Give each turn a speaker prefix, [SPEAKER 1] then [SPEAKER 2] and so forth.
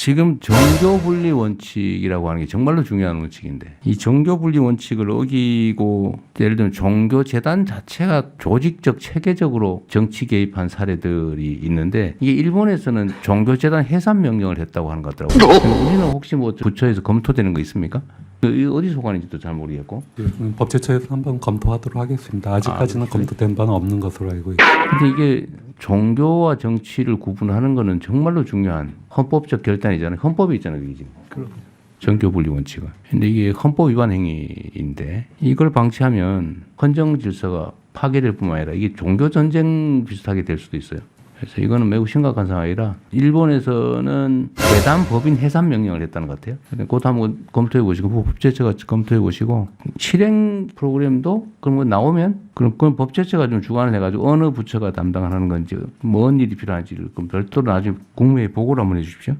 [SPEAKER 1] 지금 정교 분리 원칙이라고 하는 게 정말로 중요한 원칙인데 이 정교 분리 원칙을 어기고 예를 들면 종교 재단 자체가 조직적 체계적으로 정치 개입한 사례들이 있는데 이게 일본에서는 종교 재단 해산 명령을 했다고 하는 것 같더라고요. 우리는 혹시 뭐 부처에서 검토되는 거 있습니까? 이 어디 소관인지도 잘 모르겠고.
[SPEAKER 2] 음, 법제처에서 한번 검토하도록 하겠습니다. 아직까지는
[SPEAKER 1] 아,
[SPEAKER 2] 검토된 바는 없는 것으로 알고 있습니다.
[SPEAKER 1] 근데 이게 종교와 정치를 구분하는 거는 정말로 중요한 헌법적 결단이잖아요. 헌법이 있잖아요, 이게 지금. 정교 분리 원칙은. 근데 이게 헌법 위반 행위인데 이걸 방치하면 헌정 질서가 파괴될 뿐만 아니라 이게 종교 전쟁 비슷하게 될 수도 있어요. 그래서 이거는 매우 심각한 상황이라 일본에서는 재단 법인 해산 명령을 했다는 것 같아요. 그것도 한번 검토해 보시고 법제처가 검토해 보시고 실행 프로그램도 그런 거 나오면 그럼 그건 법제처가 좀 주관을 해가지고 어느 부처가 담당하는 건지 뭔 일이 필요한지를 그럼 별도로 나중에 국무회의 보고를 한번 해주십시오.